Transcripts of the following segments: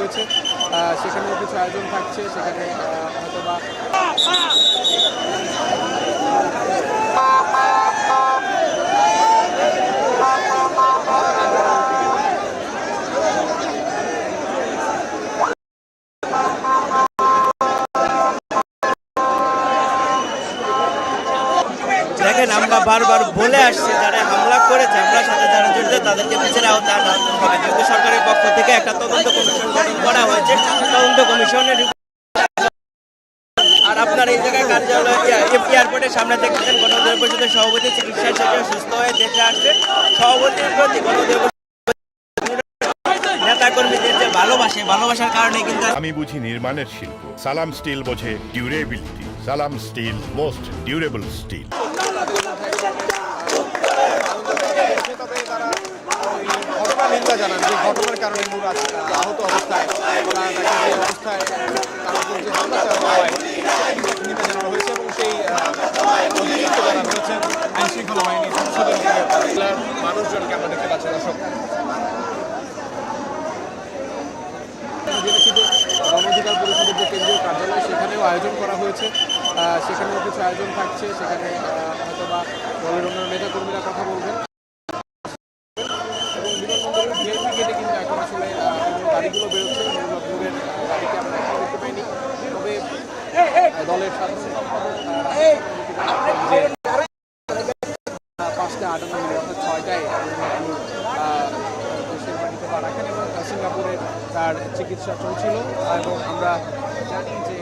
হয়েছে। সেখানেও কিছু আয়োজন থাকছে। সেখানে হয়তো বা দেখেন, আমরা বারবার বলে আসছি, যারা হামলা করেছে হামলার সাথে যারা জড়িত, তাদেরকে বিচার আওতায় আনা হবে। যেহেতু সরকারের পক্ষ থেকে একটা তদন্ত কমিশন গঠন করা হয়েছে। তদন্ত কমিশনের আর আপনার এই জায়গায় কার্যালয় এয়ারপোর্টের সামনে দেখতেছেন গণঅধিকার পরিষদের সভাপতি চিকিৎসা সেবা সুস্থ হয়ে দেশে আসছে। সভাপতির প্রতি কিন্তু আমি বুঝি নির্মাণের শিল্প। সালাম স্টিল বোঝে ডিউরেবিলিটি। সালাম স্টিল, মোস্ট ডিউরেবল স্টিল। ঘটনা নিন্দা জানান যে ঘটনার কারণে মুরাদ আহত অবস্থায় অবস্থায় তার হয় হয়েছে এবং সেই অভিযুক্ত যারা রয়েছেন আইন শৃঙ্খলা বাহিনীর সদস্যদের জেলার মানুষজনকে আমরা দেখতে পাচ্ছি দর্শক যে কেন্দ্রীয় কার্যালয় সেখানেও আয়োজন করা হয়েছে সেখানেও কিছু আয়োজন থাকছে সেখানে হয়তো বা দলের অন্য নেতাকর্মীরা কথা বলবেন। এবং বিমানবন্দরের ভিআইপি গেটে কিন্তু এখন আসলে গাড়িগুলো বেরোচ্ছে দুর্গাপুরের গাড়িকে আমরা এখনও দেখতে পাইনি। তবে দলের আহ, পাঁচটা আটান্ন মিনিট অর্থাৎ ছয়টায় সিঙ্গাপুরে তার চিকিৎসা চলছিল। এবং আমরা জানি যে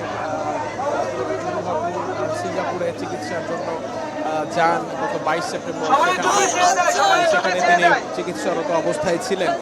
সিঙ্গাপুরে চিকিৎসার জন্য যান। গত বাইশ সেপ্টেম্বর সেখানে সেখানে তিনি চিকিৎসারত অবস্থায় ছিলেন।